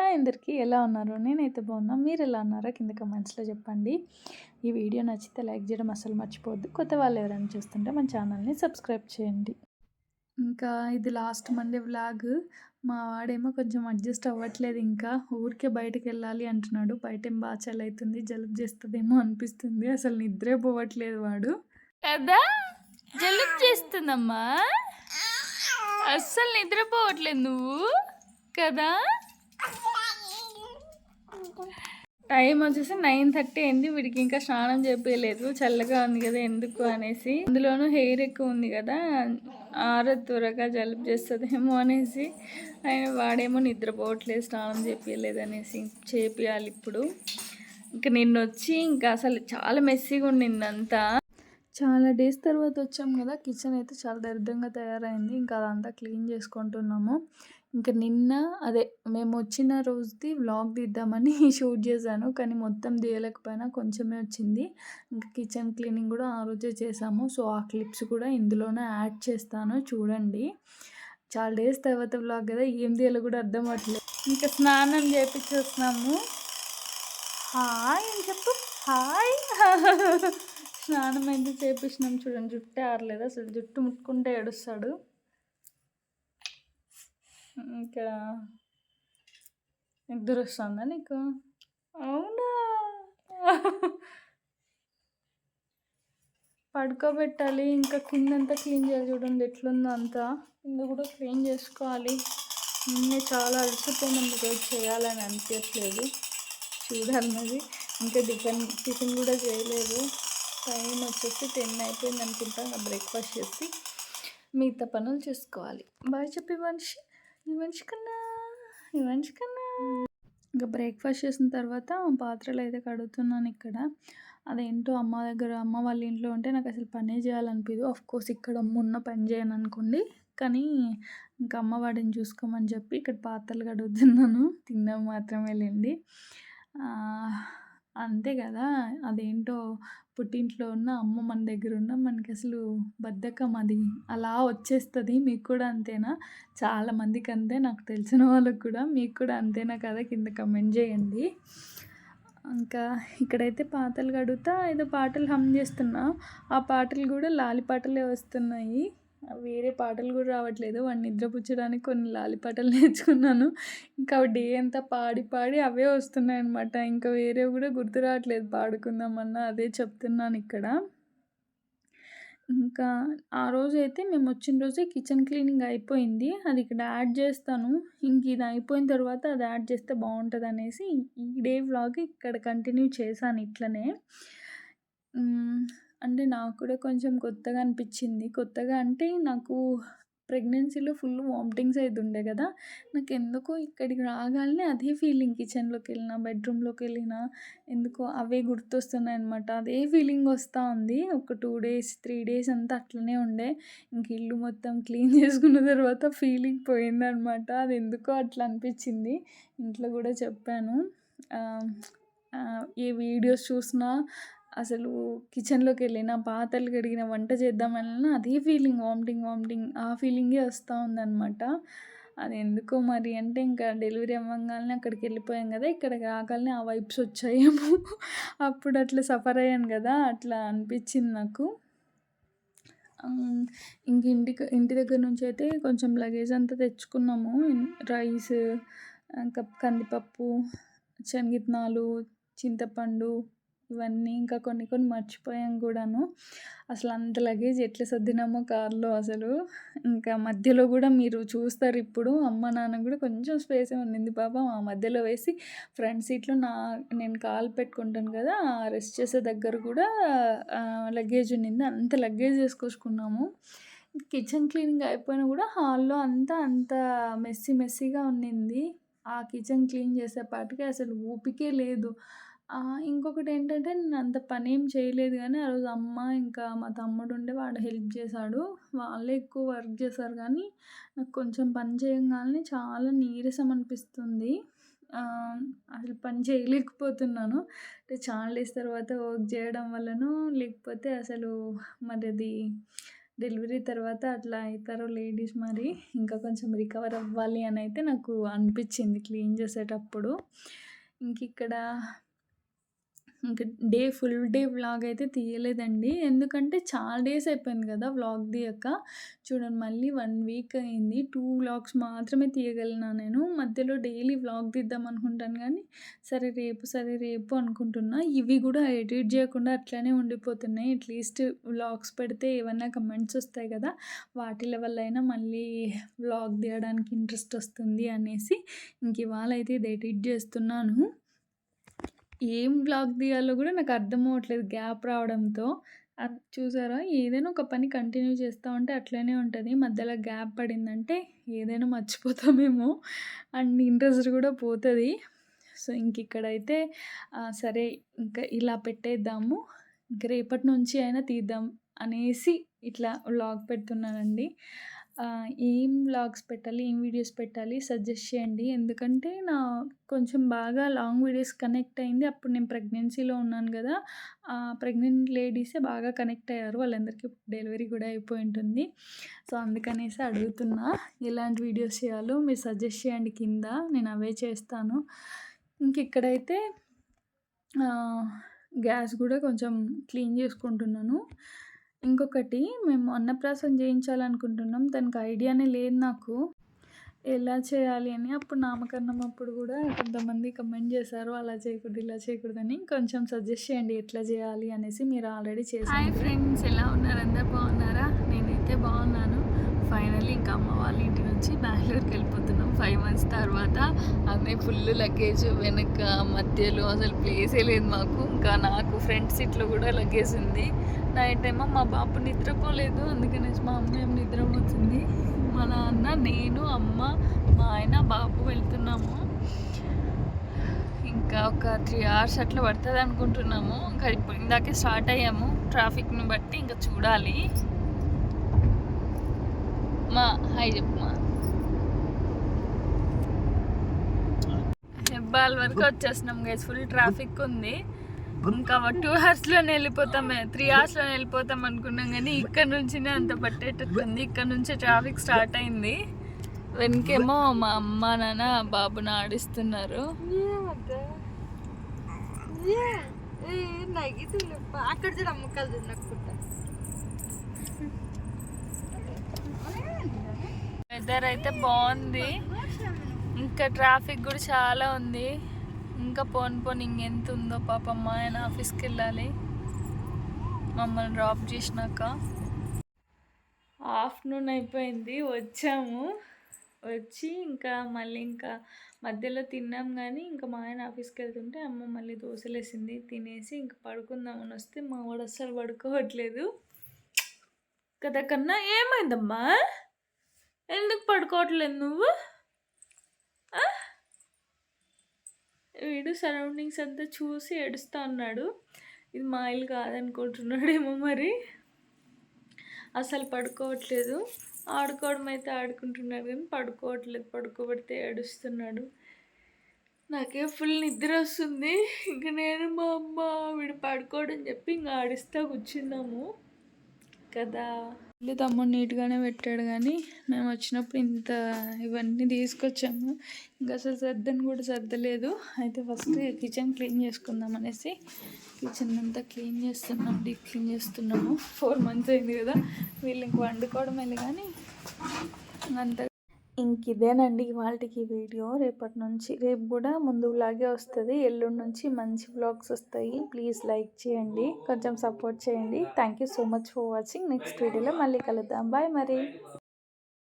Hi అందరికీ ఎలా ఉన్నారు? నేనైతే బాగున్నా. మీరు ఎలా ఉన్నారో కింద కమెంట్స్లో చెప్పండి. ఈ వీడియో నచ్చితే లైక్ చేయడం అసలు మర్చిపోవద్దు. కొత్త వాళ్ళు ఎవరైనా చూస్తుంటే మన ఛానల్ని సబ్స్క్రైబ్ చేయండి. ఇంకా ఇది లాస్ట్ మండే వ్లాగ్. మా వాడేమో కొంచెం అడ్జస్ట్ అవ్వట్లేదు ఇంకా. ఊరికే బయటకు వెళ్ళాలి అంటున్నాడు. బయట ఏం బాగా చల్లవుతుంది జలుబు చేస్తుందేమో అనిపిస్తుంది. అసలు నిద్రే పోవట్లేదు వాడు. కదా? జలుబు చేస్తుందమ్మా? అస్సలు నిద్రపోవట్లేదు నువ్వు? కదా? టైం వచ్చేసి నైన్ థర్టీ అయింది. వీడికి ఇంకా స్నానం చేయలేదు చల్లగా ఉంది కదా ఎందుకు అనేసి. అందులోనూ హెయిర్ ఎక్కువ ఉంది కదా. ఆర త్వరగా జలుబు చేస్తుందేమో అనేసి. ఆయన వాడేమో నిద్రపోవట్లేదు స్నానం చేయలేదు అనేసి చేపియాలి ఇప్పుడు. ఇంకా నిన్న వచ్చి ఇంకా అసలు చాలా మెస్సీగా ఉండింది అంతా చాలా డేస్ తర్వాత వచ్చాం కదా. కిచెన్ అయితే చాలా దరిద్రంగా తయారైంది. ఇంకా అదంతా క్లీన్ చేసుకుంటున్నాము. ఇంకా నిన్న అదే మేము వచ్చిన రోజుది వ్లాగ్ తీద్దామని షూట్ చేశాను. కానీ మొత్తం తీయలేకపోయినా కొంచెమే వచ్చింది. ఇంకా కిచెన్ క్లీనింగ్ కూడా ఆ రోజే చేశాము. సో ఆ క్లిప్స్ కూడా ఇందులోనే యాడ్ చేస్తాను. చూడండి. చాలా డేస్ తర్వాత వ్లాగ్ కదా ఏం తీయాలో కూడా అర్థం అవ్వట్లేదు. ఇంకా స్నానం చేపించేస్తున్నాము హాయ్ అని చెప్పు. హాయ్. స్నానం అయితే చేపించినాం చూడండి. జుట్టు ఆరలేదు. అసలు జుట్టు ముట్టుకుంటే ఏడుస్తాడు. ఇక్కడ ఇద్దరు వస్తుందా నీకు? అవునా? పడుకోబెట్టాలి. ఇంకా కిందంతా క్లీన్ చేయాలి చూడండి. ఎట్లుందో అంతా. కింద కూడా క్లీన్ చేసుకోవాలి. నిన్నే చాలా అలసిపోయినాం. ఈరోజు చేయాలని అనిపించట్లేదు చూడాలన్నది ఇంకా టిఫిన్ టిఫిన్ కూడా చేయలేదు. టైం వచ్చేసి టెన్ అయిపోయింది అనుకుంటా. బ్రేక్ఫాస్ట్ చేసి మిగతా పనులు చేసుకోవాలి. బాయ్ చెప్పి మనిషి. ఈ మనిషి ఇంకా బ్రేక్ఫాస్ట్ చేసిన తర్వాత పాత్రలు అయితే కడుగుతున్నాను ఇక్కడ. అదేంటో అమ్మ దగ్గర అమ్మ వాళ్ళ ఇంట్లో ఉంటే నాకు అసలు పనే చేయాలనిపించదు ఆఫ్ కోర్స్ ఇక్కడ అమ్మ ఉన్న పని చేయను అనుకోండి. కానీ ఇంకా అమ్మ వాడిని చూసుకోమని చెప్పి ఇక్కడ పాత్రలు కడుగుతున్నాను. తిన్నాం మాత్రమే లేండి అంతే కదా! అదేంటో పుట్టింట్లో ఉన్న అమ్మ మన దగ్గర ఉన్న మనకి అసలు బద్ధకం అది. అలా వచ్చేస్తుంది. మీకు కూడా అంతేనా? చాలామందికి అంతే. నాకు తెలిసిన వాళ్ళకి కూడా. మీకు కూడా అంతేనా కదా కింద కమెంట్ చేయండి. ఇంకా ఇక్కడైతే పాటలు కడుగుతా ఏదో పాటలు హమ్ చేస్తున్నా. ఆ పాటలు కూడా లాలి పాటలే వస్తున్నాయి. వేరే పాటలు కూడా రావట్లేదు. వాడిని నిద్రపుచ్చడానికి కొన్ని లాలి పాటలు నేర్చుకున్నాను. ఇంకా డే అంతా పాడి పాడి అవే వస్తున్నాయి అనమాట ఇంకా వేరే కూడా గుర్తు రావట్లేదు. పాడుకుందామన్నా అదే చెప్తున్నాను ఇక్కడ. ఇంకా ఆ రోజు అయితే మేము వచ్చిన రోజే కిచెన్ క్లీనింగ్ అయిపోయింది. అది ఇక్కడ యాడ్ చేస్తాను. ఇంక ఇది అయిపోయిన తర్వాత అది యాడ్ చేస్తే బాగుంటుంది అనేసి ఈ డే వ్లాగ్ ఇక్కడ కంటిన్యూ చేశాను ఇట్లనే. అంటే నాకు కూడా కొంచెం కొత్తగా అనిపించింది. కొత్తగా అంటే నాకు ప్రెగ్నెన్సీలో ఫుల్ వామిటింగ్స్ ఉండే కదా నాకు ఎందుకో ఇక్కడికి రాగానే అదే ఫీలింగ్. కిచెన్లోకి వెళ్ళినా బెడ్రూమ్లోకి వెళ్ళినా ఎందుకో అవే గుర్తొస్తున్నాయి అనమాట అదే ఫీలింగ్ వస్తూ ఉంది. ఒక టూ డేస్ త్రీ డేస్ అంతా అట్లనే ఉండే. ఇంక ఇల్లు మొత్తం క్లీన్ చేసుకున్న తర్వాత ఫీలింగ్ పోయిందనమాట అది ఎందుకో అట్లా అనిపించింది. ఇంట్లో కూడా చెప్పాను. ఏ వీడియోస్ చూసినా అసలు కిచెన్లోకి వెళ్ళిన పాత్రలు కడిగిన వంట చేద్దామన్నా అదే ఫీలింగ్ వామిటింగ్ వామిటింగ్ ఆ ఫీలింగే వస్తూ ఉందన్నమాట. అది ఎందుకో మరి అంటే ఇంకా డెలివరీ అవ్వగానే అక్కడికి వెళ్ళిపోయాం కదా ఇక్కడికి రాగానే ఆ వైబ్స్ వచ్చాయేమో. అప్పుడు అట్లా సఫర్ అయ్యాను కదా అట్లా అనిపించింది నాకు. ఇంక ఇంటికి ఇంటి దగ్గర నుంచి అయితే కొంచెం లగేజ్ అంతా తెచ్చుకున్నాము. రైస్ ఇంకా కందిపప్పు శనగిత్నాలు చింతపండు ఇవన్నీ ఇంకా కొన్ని కొన్ని మర్చిపోయాం కూడాను. అసలు అంత లగేజ్ ఎట్లా సర్దినామో కార్లో అసలు. ఇంకా మధ్యలో కూడా మీరు చూస్తారు ఇప్పుడు. అమ్మ నాన్న కూడా కొంచెం స్పేసే ఉండింది పాపం. ఆ మధ్యలో వేసి ఫ్రంట్ సీట్లో నా నేను కాలు పెట్టుకుంటాను కదా రెస్ట్ చేసే దగ్గర కూడా లగేజ్ ఉండింది అంత లగేజ్ వేసుకొచ్చుకున్నాము. కిచెన్ క్లీనింగ్ అయిపోయినా కూడా హాల్లో అంతా అంత మెస్సీ మెస్సీగా ఉండింది ఆ కిచెన్ క్లీన్ చేసేపాటికి అసలు ఊపికే లేదు. ఇంకొకటి ఏంటంటే నేను అంత పని ఏం చేయలేదు కానీ ఆ రోజు అమ్మ ఇంకా మా తమ్ముడు ఉండే వాడు హెల్ప్ చేశాడు. వాళ్ళే ఎక్కువ వర్క్ చేశారు కానీ నాకు కొంచెం పని చేయంగానే చాలా నీరసం అనిపిస్తుంది. అసలు పని చేయలేకపోతున్నాను. అంటే చాలా డేస్ తర్వాత వర్క్ చేయడం వల్లనో లేకపోతే అసలు మరి అది డెలివరీ తర్వాత అట్లా అవుతారో లేడీస్ మరి ఇంకా కొంచెం రికవర్ అవ్వాలి అని అయితే నాకు అనిపించింది క్లీన్ చేసేటప్పుడు. ఇంక ఇక్కడ ఇంకా డే ఫుల్ డే వ్లాగ్ అయితే తీయలేదండి. ఎందుకంటే చాలా డేస్ అయిపోయింది కదా వ్లాగ్ తీయక. చూడండి మళ్ళీ వన్ వీక్ అయింది. టూ వ్లాగ్స్ మాత్రమే తీయగలిగినా నేను. మధ్యలో డైలీ వ్లాగ్ తీద్దాం అనుకుంటాను కానీ సరే రేపు సరే రేపు అనుకుంటున్నా. ఇవి కూడా ఎడిట్ చేయకుండా అట్లనే ఉండిపోతున్నాయి. అట్లీస్ట్ వ్లాగ్స్ పెడితే ఏమన్నా కమెంట్స్ వస్తాయి కదా వాటిల వల్ల అయినా మళ్ళీ వ్లాగ్ తీయడానికి ఇంట్రెస్ట్ వస్తుంది అనేసి ఇంక ఇవాళ అయితే ఇది ఎడిట్ చేస్తున్నాను. ఏం బ్లాగ్ తీయాలో కూడా నాకు అర్థం అవ్వట్లేదు గ్యాప్ రావడంతో. అది చూసారా? ఏదైనా ఒక పని కంటిన్యూ చేస్తూ ఉంటే అట్లనే ఉంటుంది. మధ్యలో గ్యాప్ పడిందంటే ఏదైనా మర్చిపోతామేమో అండ్ ఇంట్రెస్ట్ కూడా పోతుంది. సో ఇంక ఇక్కడైతే సరే ఇంకా ఇలా పెట్టేద్దాము. ఇంక రేపటి నుంచి అయినా తీద్దాం అనేసి ఇట్లా వ్లాగ్ పెడుతున్నానండి. ఏం వ్లాగ్స్ పెట్టాలి ఏం వీడియోస్ పెట్టాలి సజెస్ట్ చేయండి. ఎందుకంటే నా కొంచెం బాగా లాంగ్ వీడియోస్ కనెక్ట్ అయింది. అప్పుడు నేను ప్రెగ్నెన్సీలో ఉన్నాను కదా ప్రెగ్నెంట్ లేడీసే బాగా కనెక్ట్ అయ్యారు. వాళ్ళందరికీ డెలివరీ కూడా అయిపోయి ఉంటుంది. సో అందుకనేసి అడుగుతున్నా ఎలాంటి వీడియోస్ చేయాలో మీరు సజెస్ట్ చేయండి కింద. నేను అవే చేస్తాను. ఇంక ఇక్కడైతే గ్యాస్ కూడా కొంచెం క్లీన్ చేసుకుంటున్నాను. ఇంకొకటి మేము అన్నప్రాసన చేయించాలనుకుంటున్నాం. దానికి ఐడియానే లేదు నాకు. ఎలా చేయాలి అని అప్పుడు నామకరణం అప్పుడు కూడా కొంతమంది కమెంట్ చేశారు అలా చేయకూడదు ఇలా చేయకూడదని. కొంచెం సజెస్ట్ చేయండి ఎట్లా చేయాలి అనేసి మీరు ఆల్రెడీ చేసి హాయ్ ఫ్రెండ్స్ ఎలా ఉన్నారు? అందరు బాగున్నారా? నేనైతే బాగున్నాను. ఫైనల్లీ ఇంకా అమ్మ వాళ్ళ ఇంటి నుంచి బెంగళూరుకి వెళ్ళిపోతున్నాం. ఫైవ్ మంత్స్ తర్వాత అన్నీ ఫుల్ లగేజ్ వెనక మధ్యలో అసలు ప్లేసే లేదు మాకు. ఇంకా నాకు ఫ్రంట్ సీట్లో కూడా లగేజ్ ఉంది. నైట్ ఏమో మా బాబు నిద్రపోలేదు. అందుకనేసి మా అమ్మ ఏం నిద్రపోతుంది మా నాన్న నేను అమ్మ మా ఆయన బాబు వెళ్తున్నాము. ఇంకా ఒక త్రీ అవర్స్ అట్లా పడుతుంది అనుకుంటున్నాము. ఇంకా ఇప్పుడు ఇందాకే స్టార్ట్ అయ్యాము. ట్రాఫిక్ని బట్టి ఇంకా చూడాలి. మా హాయ్ చెప్పమా హెబ్బాల్ వరకు వచ్చేస్తున్నాం గైస్ ఫుల్ ట్రాఫిక్ ఉంది. ఇంకా టూ అవర్స్లోనే వెళ్ళిపోతాం త్రీ అవర్స్లోనే వెళ్ళిపోతాం అనుకున్నాం కానీ ఇక్కడ నుంచినే అంత పట్టేటట్టుంది ఇక్కడ నుంచి ట్రాఫిక్ స్టార్ట్ అయింది. వెనకేమో మా అమ్మ నాన్న బాబుని ఆడిస్తున్నారు. అక్కడ చూడ అమ్మకాలు వెదర్ అయితే బాగుంది. ఇంకా ట్రాఫిక్ కూడా చాలా ఉంది. ఇంకా పోన్ పోన్ ఇంకెంత ఉందో పాపం మా ఆయన ఆఫీస్కి వెళ్ళాలి. మమ్మల్ని డ్రాప్ చేసినాక. ఆఫ్టర్నూన్ అయిపోయింది వచ్చాము. వచ్చి ఇంకా మళ్ళీ ఇంకా మధ్యలో తిన్నాం కానీ ఇంకా మా ఆయన ఆఫీస్కి వెళ్తుంటే అమ్మ మళ్ళీ దోశలు వేసింది తినేసి ఇంకా పడుకుందామని వస్తే మా వాడు అస్సలు పడుకోవట్లేదు. కదా కన్నా ఏమైందమ్మా? ఎందుకు పడుకోవట్లేదు నువ్వు? వీడు సరౌండింగ్స్ అంతా చూసి ఏడుస్తూ ఉన్నాడు. ఇది మా ఇల్లు కాదనుకుంటున్నాడేమో మరి. అసలు పడుకోవట్లేదు. ఆడుకోవడం అయితే ఆడుకుంటున్నాడు కానీ పడుకోవట్లేదు. పడుకోబడితే ఏడుస్తున్నాడు. నాకే ఫుల్ నిద్ర వస్తుంది. ఇంకా నేను మా అమ్మ వీడు పడుకోవడం చెప్పి ఇంకా ఆడిస్తా కూర్చున్నాము. కదా. ఇల్లు తమ్ముడు నీట్గానే పెట్టాడు కానీ మేము వచ్చినప్పుడు ఇంత ఇవన్నీ తీసుకొచ్చాము. ఇంకా అసలు సర్దని కూడా సర్దలేదు. అయితే ఫస్ట్ కిచెన్ క్లీన్ చేసుకుందాం అనేసి కిచెన్ అంతా క్లీన్ చేస్తున్నాం డీప్ క్లీన్ చేస్తున్నాము. ఫోర్ మంత్స్ అయింది కదా వీళ్ళు ఇంక వండుకోవడం వెళ్ళి కానీ అంత ఇంక ఇదేనండి ఇవాళకి వీడియో. రేపటి నుంచి రేపు కూడా ముందులాగే వస్తుంది. ఎల్లుండి నుంచి మంచి బ్లాగ్స్ వస్తాయి. ప్లీజ్ లైక్ చేయండి కొంచెం సపోర్ట్ చేయండి. Thank you so much for watching. Next వీడియోలో మళ్ళీ కలుద్దాం. బాయ్ మరి.